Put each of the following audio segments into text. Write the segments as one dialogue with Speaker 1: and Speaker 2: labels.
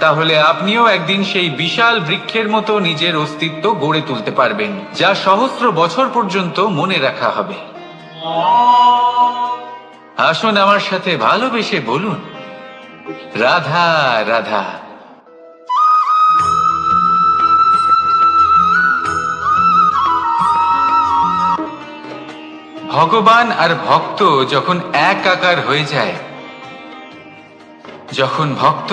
Speaker 1: তাহলে আপনিও একদিন সেই বিশাল বৃক্ষের মতো নিজের অস্তিত্ব গড়ে তুলতে পারবেন, যা সহস্র বছর পর্যন্ত মনে রাখা হবে। আসুন আমার সাথে ভালোবেসে বলুন, রাধা রাধা। ভগবান আর ভক্ত যখন এক আকার হয়ে যায়, যখন ভক্ত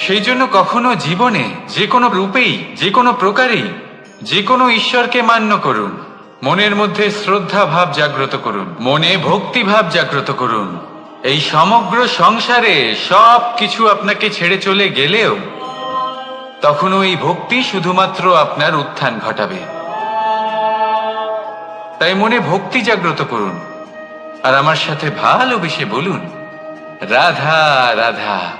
Speaker 1: সেই জন্য কখনো জীবনে, যে কোনো রূপেই, যে কোনো প্রকারেই, যে কোনো ঈশ্বরকে মান্য করুন। মনের মধ্যে শ্রদ্ধা ভাব জাগ্রত করুন। মনে ভক্তি ভাব জাগ্রত করুন। এই সমগ্র সংসারে সব কিছু আপনাকে ছেড়ে চলে গেলেও তখন ওই ভক্তি শুধুমাত্র আপনার উত্থান ঘটাবে। তাই মনে ভক্তি জাগ্রত করুন। আর আমার সাথে ভালোবেসে বলুন, রাধা রাধা।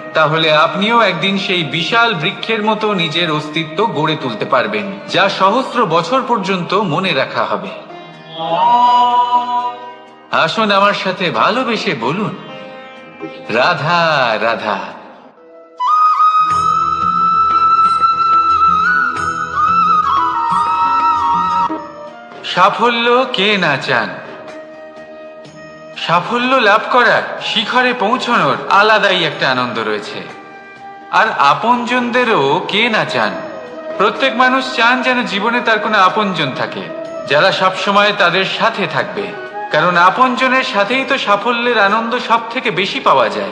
Speaker 1: তাহলে আপনিও একদিন সেই বিশাল বৃক্ষের মতো নিজের অস্তিত্ব গড়ে তুলতে পারবেন, যা সহস্র বছর পর্যন্ত মনে রাখা হবে। আসুন আমার সাথে ভালোবেসে বলুন, রাধা রাধা। সাফল্য কে না চান? সাফল্য লাভ করার শিখরে পৌঁছানোর আলাদাই একটা আনন্দ রয়েছে। আর আপনজনদেরও কে না চান? প্রত্যেক মানুষ চান যেন জীবনে তার কোনো আপনজন থাকে, যারা সবসময় তাদের সাথে থাকবে। কারণ আপনজনের সাথেই তো সাফল্যের আনন্দ সব থেকে বেশি পাওয়া যায়।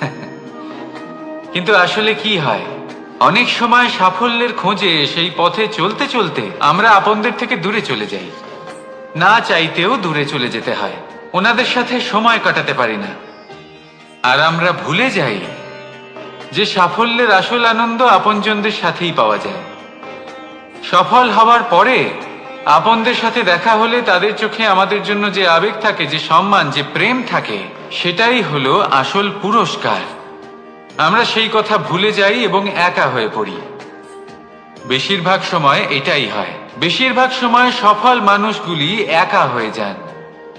Speaker 1: কিন্তু আসলে কি হয়? অনেক সময় সাফল্যের খোঁজে সেই পথে চলতে চলতে আমরা আপনদের থেকে দূরে চলে যাই। না চাইতেও দূরে চলে যেতে হয়। ওনাদের সাথে সময় কাটাতে পারি না। আর আমরা ভুলে যাই যে সাফল্যের আসল আনন্দ আপনজনদের সাথেই পাওয়া যায়। সফল হওয়ার পরে আপনদের সাথে দেখা হলে তাদের চোখে আমাদের জন্য যে আবেগ থাকে, যে সম্মান, যে প্রেম থাকে, সেটাই হলো আসল পুরস্কার। আমরা সেই কথা ভুলে যাই এবং একা হয়ে পড়ি। বেশিরভাগ সময় এটাই হয়। বেশিরভাগ সময় সফল মানুষগুলি একা হয়ে যান।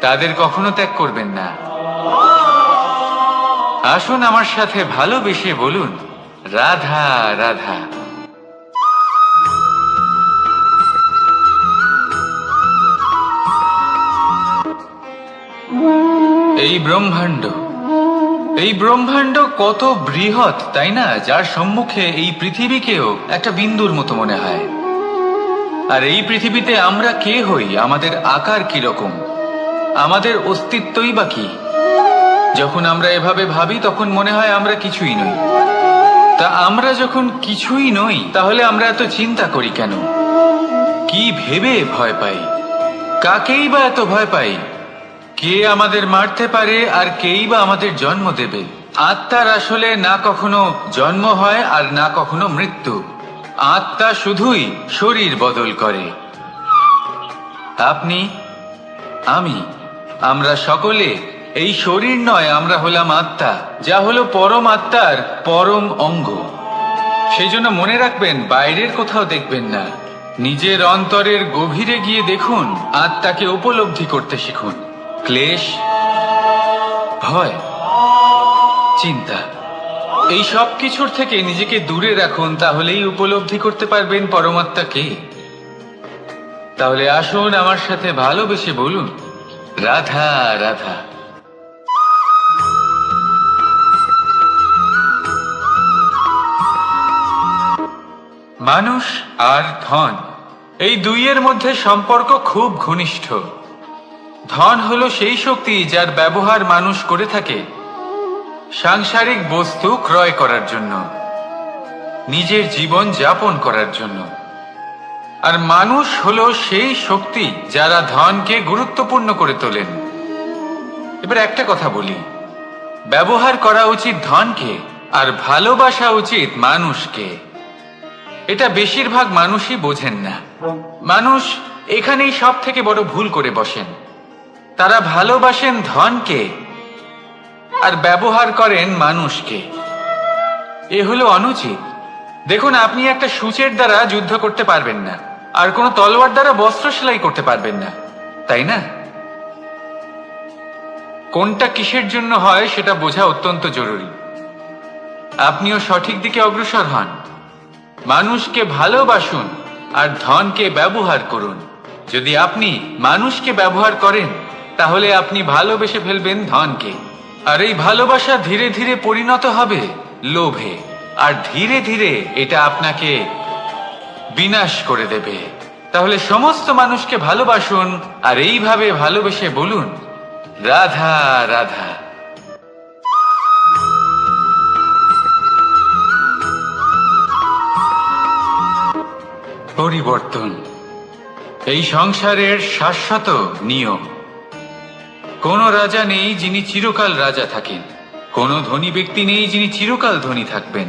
Speaker 1: তাদের কখনো ত্যাগ করবেন না। আসুন আমার সাথে ভালোবেসে বলুন, রাধা রাধা। এই ব্রহ্মাণ্ড এই ব্রহ্মাণ্ড কত বৃহৎ, তাই না? যার সম্মুখে এই পৃথিবীকেও একটা বিন্দুর মতো মনে হয়। আর এই পৃথিবীতে আমরা কে হই? আমাদের আকার কি রকম আমাদের অস্তিত্বই বা কি? যখন আমরা এভাবে ভাবি, তখন মনে হয় আমরা কিছুই নই। তা আমরা যখন কিছুই নই, তাহলে আমরা এত চিন্তা করি কেন? কি ভেবে ভয় পাই? কাকেই বা এত ভয় পাই? কে আমাদের মারতে পারে আর কেই বা আমাদের জন্ম দেবে? আত্মার আসলে না কখনো জন্ম হয় আর না কখনো মৃত্যু। আত্মা শুধুই শরীর বদল করে। আপনি? আমি? আমরা সকলে, এই শরীর নয় আমরা হলাম আত্মা, যা হলো পরম আত্মার পরম অঙ্গ। সেই জন্য মনে রাখবেন, বাইরের কোথাও দেখবেন না। নিজের অন্তরের গভীরে গিয়ে দেখুন, আত্মাকে উপলব্ধি করতে শিখুন। ক্লেশ, ভয়, চিন্তা, এই সব কিছুর থেকে নিজেকে দূরে রাখুন, তাহলেই উপলব্ধি করতে পারবেন পরমাত্মাকে তাহলে আসুন আমার সাথে ভালোবেসে বলুন রাধা রাধা। মানুষ আর ধন, এই দুইয়ের মধ্যে সম্পর্ক খুব ঘনিষ্ঠ। ধন হলো সেই শক্তি যার ব্যবহার মানুষ করে থাকে সাংসারিক বস্তু ক্রয় করার জন্য, নিজের জীবন যাপন করার জন্য। আর মানুষ হলো সেই শক্তি যারা ধনকে গুরুত্বপূর্ণ করে তোলেন। এবার একটা কথা বলি। ব্যবহার করা উচিত ধনকে আর ভালোবাসা উচিত মানুষকে। এটা বেশিরভাগ মানুষই বোঝেন না। মানুষ এখানেই সব থেকে বড় ভুল করে বসেন। তারা ভালোবাসেন ধনকে আর ব্যবহার করেন মানুষকে। এ হলো অনুচিত। দেখুন, আপনি একটা সূচের দ্বারা যুদ্ধ করতে পারবেন না। আর কোনো তলোয়ার দ্বারা বস্ত্র সেলাই করতে পারবেন না, তাই না? কোনটা কিসের জন্য হয় সেটা বোঝা অত্যন্ত জরুরি। আপনিও সঠিক দিকে অগ্রসর হন। মানুষকে ভালোবাসুন আর ধনকে ব্যবহার করুন। যদি আপনি মানুষকে ব্যবহার করেন, তাহলে আপনি ভালোবেসে ফেলবেন ধনকে। আর এই ভালোবাসা ধীরে ধীরে পরিণত হবে লোভে। আর ধীরে ধীরে এটা আপনাকে বিনাশ করে দেবে। তাহলে সমস্ত মানুষকে ভালোবাসুন আর এইভাবে ভালোবেসে বলুন, রাধা রাধা। পরিবর্তন। এই সংসারের শাশ্বত নিয়ম। কোন রাজা নেই যিনি চিরকাল রাজা থাকেন। কোন ধনী ব্যক্তি নেই যিনি চিরকাল ধনী থাকবেন।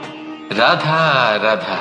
Speaker 1: রাধা রাধা